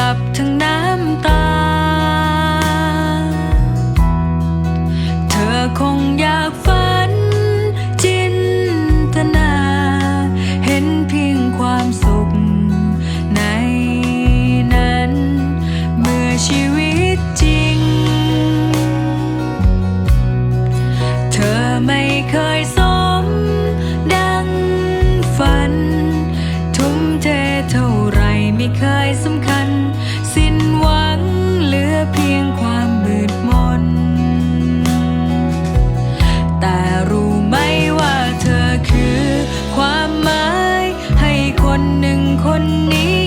ลับทั้งน้ำตา เธอคงอยากฝัน จินตนา เห็นเพียงความสุขในนั้น เมื่อชีวิตจริง เธอไม่เคย หนึ่งคนนี้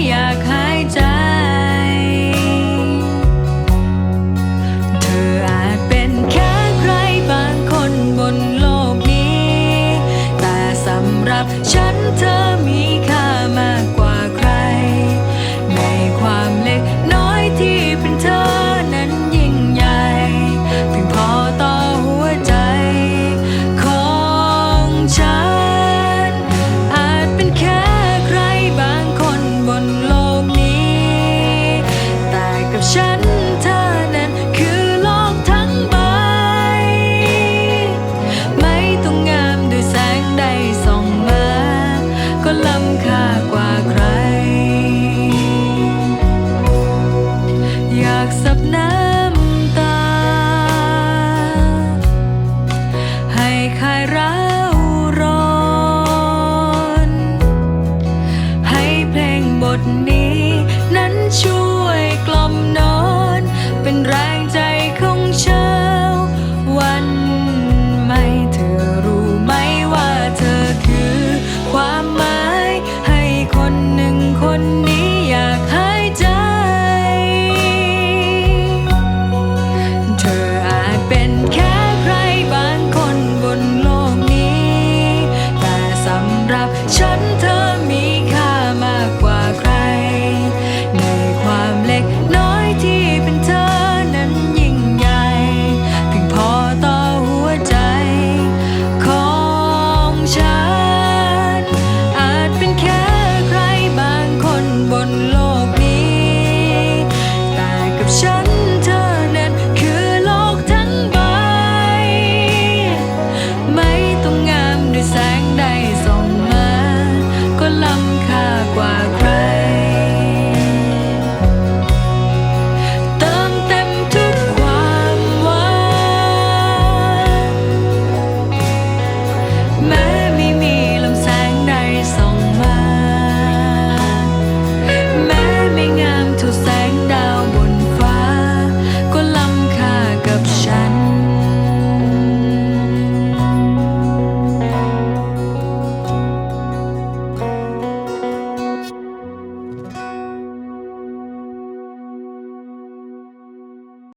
สับน้า